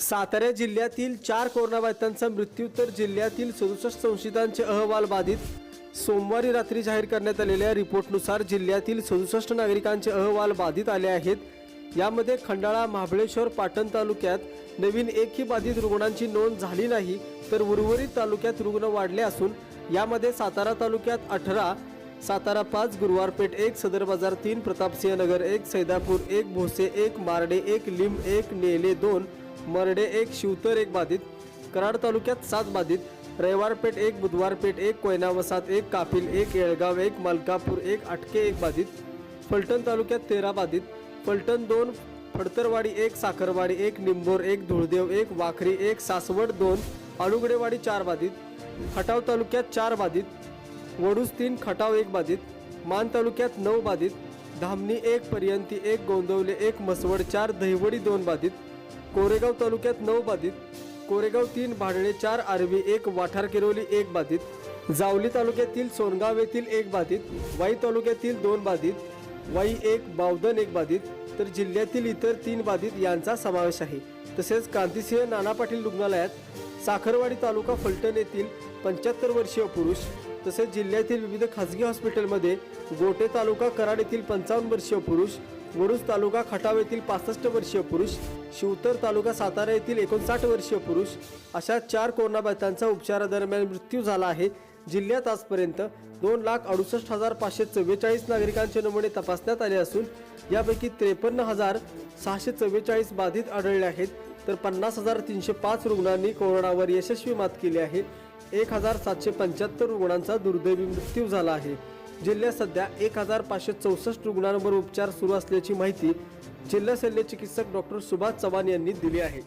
सातारा जिल्ह्यातील चार कोरोनाबाधितांचा मृत्यू तर जिल्ह्यातील सदुसष्ट संशयितांचे अहवाल बाधित. सोमवारी रात्री जाहीर करण्यात आलेल्या रिपोर्टनुसार जिल्ह्यातील सदुसष्ट नागरिकांचे अहवाल बाधित आले आहेत. यामध्ये खंडाळा महाबळेश्वर पाटण तालुक्यात नवीन एकही बाधित रुग्णांची नोंद झाली नाही तर उर्वरित तालुक्यात रुग्ण वाढले असून यामध्ये सातारा तालुक्यात अठरा सातारा पाच गुरुवारपेठ एक सदर बाजार तीन प्रतापसिंह नगर एक सैदापूर एक भोसे एक मारडे एक लिंब एक नेले दोन मर्डे एक शिवतर एक बाधित कराड तालुक्यात सात बाधित रविवारपेठ एक बुधवारपेठ एक कोयना वसात एक कापिल एक येळगाव एक मलकापूर एक आटके एक बाधित फलटण तालुक्यात तेरा बाधित फलटण दोन फडतरवाडी एक साखरवाडी एक निंबोर एक धुळदेव एक वाखरी एक सासवड दोन आलुगडेवाडी चार बाधित खटाव तालुक्यात चार बाधित वडूस तीन खटाव एक बाधित मान तालुक्यात नऊ बाधित धामणी एक पर्यंती एक गोंदवले एक मसवड चार दहिवडी दोन बाधित कोरेगाव तालुक्यात नऊ बाधित कोरेगाव तीन भाडणे चार आरवी एक वाठार किरोली एक बाधित जावली तालुक्यातील सोनगाव येथील एक बाधित वाई तालुक्यातील दोन बाधित वाई एक बावधन एक बाधित तर जिल्ह्यातील इतर तीन बाधित यांचा समावेश आहे. तसेच क्रांतिसिंह नाना पाटील रुग्णालयात साखरवाडी तालुका फलटण येथील पंच्याहत्तर वर्षीय पुरुष तसेच जिल्ह्यातील विविध खासगी हॉस्पिटलमध्ये गोटे तालुका कराड येथील पंचावन्न वर्षीय पुरुष वडूज तालुका खटाव येथील पासष्ट वर्षीय पुरुष शिवतर तालुका सातारा येथील एकोणसाठ वर्षीय पुरुष अशा चार कोरोनाबाधितांचा उपचारादरम्यान मृत्यू झाला आहे. जिल्ह्यात आजपर्यंत दोन लाख अडुसष्ट हजार पाचशे चव्वेचाळीस नागरिकांचे नमुने तपासण्यात आले असून यापैकी त्रेपन्न हजार सहाशे चव्वेचाळीस बाधित आढळले आहेत. तर पन्नास हजार तीनशे पाच रुग्णांनी कोरोनावर यशस्वी मात केली आहे. एक हजार सातशे पंच्याहत्तर रुग्णांचा दुर्दैवी मृत्यू झाला आहे. जिल्ह्यात सध्या एक हजार पाचशे चौसष्ट रुग्णांवर उपचार सुरू असल्याची माहिती जिल्हा शल्य चिकित्सक डॉक्टर सुभाष चव्हाण यांनी दिली आहे.